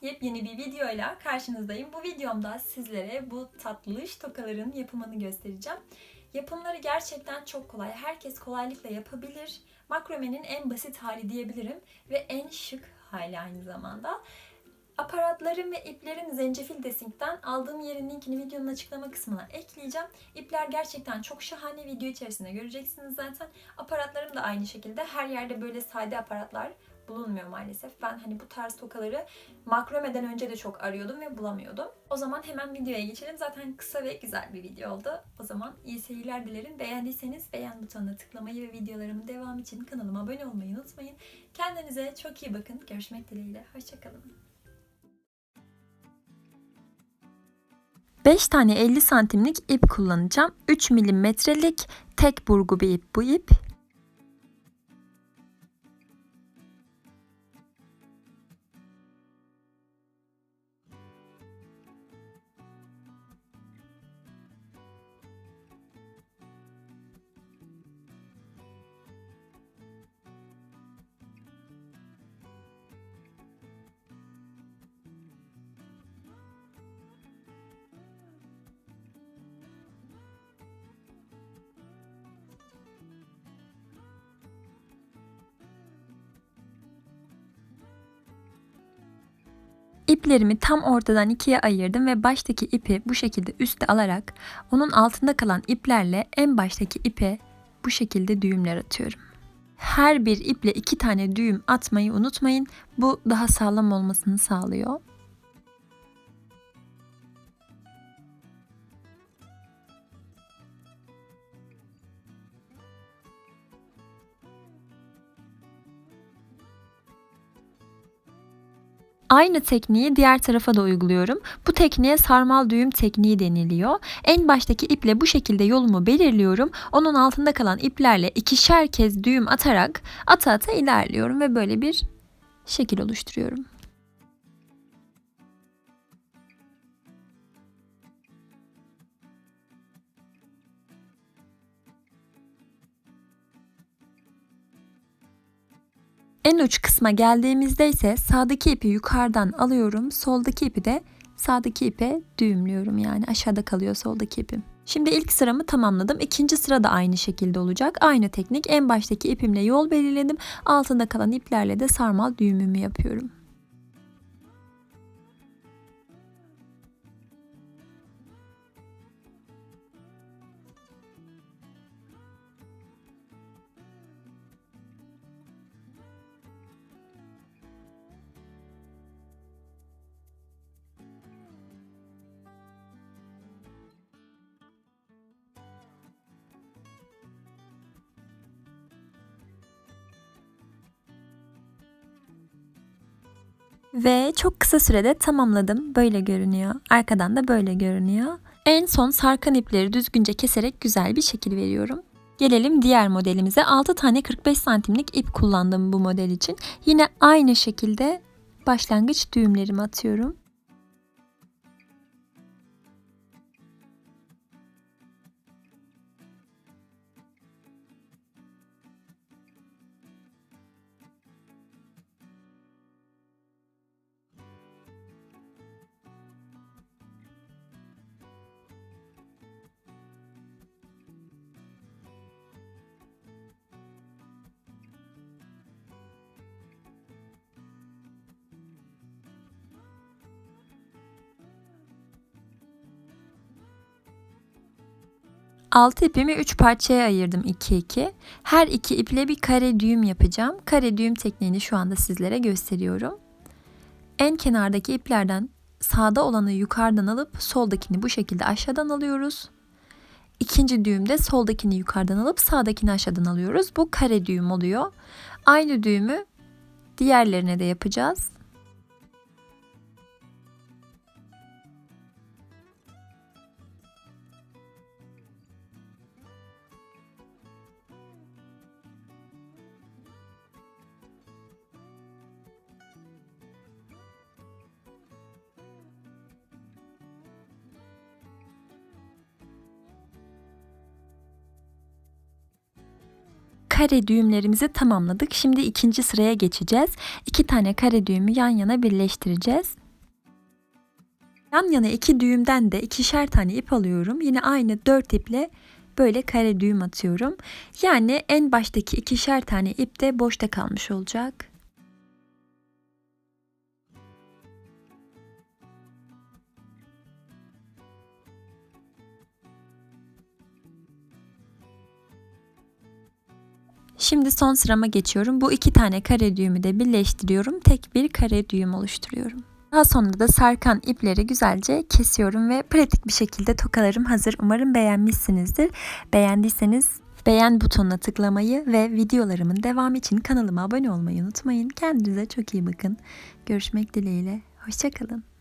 yepyeni bir videoyla karşınızdayım. Bu videomda sizlere bu tatlış tokaların yapımını göstereceğim. Yapımları gerçekten çok kolay. Herkes kolaylıkla yapabilir. Makromenin en basit hali diyebilirim ve en şık hali aynı zamanda. Aparatlarım ve iplerim Zencefil Desink'ten aldığım yerin linkini videonun açıklama kısmına ekleyeceğim. İpler gerçekten çok şahane video içerisinde göreceksiniz zaten. Aparatlarım da aynı şekilde. Her yerde böyle sade aparatlar bulunmuyor maalesef. Ben hani bu tarz tokaları makromeden önce de çok arıyordum ve bulamıyordum. O zaman hemen videoya geçelim. Zaten kısa ve güzel bir video oldu. O zaman iyi seyirler dilerim. Beğendiyseniz beğen butonuna tıklamayı ve videolarımın devamı için kanalıma abone olmayı unutmayın. Kendinize çok iyi bakın. Görüşmek dileğiyle. Hoşçakalın. 5 tane 50 santimlik ip kullanacağım. 3 milimetrelik tek burgu bir ip bu ip. İplerimi tam ortadan ikiye ayırdım ve baştaki ipi bu şekilde üste alarak onun altında kalan iplerle en baştaki ipe bu şekilde düğümler atıyorum. Her bir iple iki tane düğüm atmayı unutmayın. Bu daha sağlam olmasını sağlıyor. Aynı tekniği diğer tarafa da uyguluyorum. Bu tekniğe sarmal düğüm tekniği deniliyor. En baştaki iple bu şekilde yolumu belirliyorum. Onun altında kalan iplerle ikişer kez düğüm atarak ata ata ilerliyorum ve böyle bir şekil oluşturuyorum. En uç kısma geldiğimizde ise sağdaki ipi yukarıdan alıyorum. Soldaki ipi de sağdaki ipe düğümlüyorum. Yani aşağıda kalıyor soldaki ipim. Şimdi ilk sıramı tamamladım. İkinci sıra da aynı şekilde olacak. Aynı teknik. En baştaki ipimle yol belirledim. Altında kalan iplerle de sarmal düğümümü yapıyorum. Ve çok kısa sürede tamamladım. Böyle görünüyor. Arkadan da böyle görünüyor. En son sarkan ipleri düzgünce keserek güzel bir şekil veriyorum. Gelelim diğer modelimize. 6 tane 45 santimlik ip kullandım bu model için. Yine aynı şekilde başlangıç düğümlerimi atıyorum. Altı ipimi 3 parçaya ayırdım 2 2. Her iki iple bir kare düğüm yapacağım. Kare düğüm tekniğini şu anda sizlere gösteriyorum. En kenardaki iplerden sağda olanı yukarıdan alıp soldakini bu şekilde aşağıdan alıyoruz. İkinci düğümde soldakini yukarıdan alıp sağdakini aşağıdan alıyoruz. Bu kare düğüm oluyor. Aynı düğümü diğerlerine de yapacağız. Kare düğümlerimizi tamamladık. Şimdi ikinci sıraya geçeceğiz. İki tane kare düğümü yan yana birleştireceğiz. Yan yana iki düğümden de ikişer tane ip alıyorum. Yine aynı dört iple böyle kare düğüm atıyorum. Yani en baştaki ikişer tane ip de boşta kalmış olacak. Şimdi son sırama geçiyorum. Bu iki tane kare düğümü de birleştiriyorum. Tek bir kare düğüm oluşturuyorum. Daha sonra da sarkan ipleri güzelce kesiyorum ve pratik bir şekilde tokalarım hazır. Umarım beğenmişsinizdir. Beğendiyseniz beğen butonuna tıklamayı ve videolarımın devamı için kanalıma abone olmayı unutmayın. Kendinize çok iyi bakın. Görüşmek dileğiyle. Hoşçakalın.